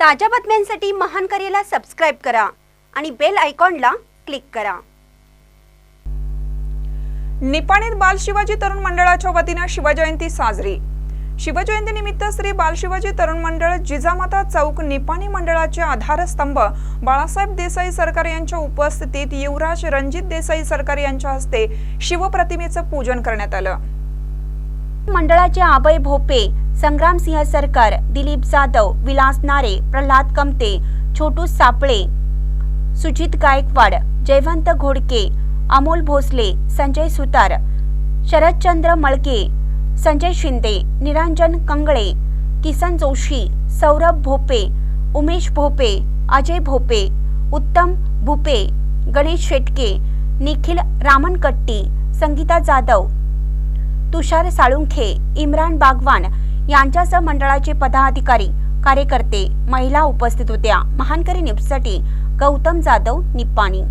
ताज्या बातम्यांसाठी महान करेला सबस्क्राईब करा आणि बेल आयकॉनला क्लिक करा. निपाणीत बाल शिवाजी तरुण मंडळाच्या वतीनं शिवजयंती साजरी. शिवजयंती निमित्त श्री बाल शिवाजी तरुण मंडळ जिजामाता चौक निपाणी मंडळाचे आधारस्तंभ बाळासाहेब देसाई सरकार यांच्या उपस्थितीत युवराज रणजित देसाई सरकार यांच्या हस्ते शिवप्रतिमेचं पूजन करण्यात आलं. मंडळाचे आबय भोपे संग्रामसिंह सरकार दिलीप जाधव विलास नारे प्रल्हाद कमते छोटू सापळे सुजित गायकवाड जयवंत घोडके अमोल भोसले संजय सुतार शरदचंद्र मळके संजय शिंदे निरंजन कंगळे किसन जोशी सौरभ भोपे उमेश भोपे अजय भोपे उत्तम भुपे गणेश शेटके निखिल रामनकट्टी संगीता जाधव तुषार साळुंखे इम्रान बागवान यांच्यासह मंडळाचे पदाधिकारी कार्यकर्ते महिला उपस्थित होत्या. महानकरी निप्ससाठी गौतम जाधव निप्पाणी.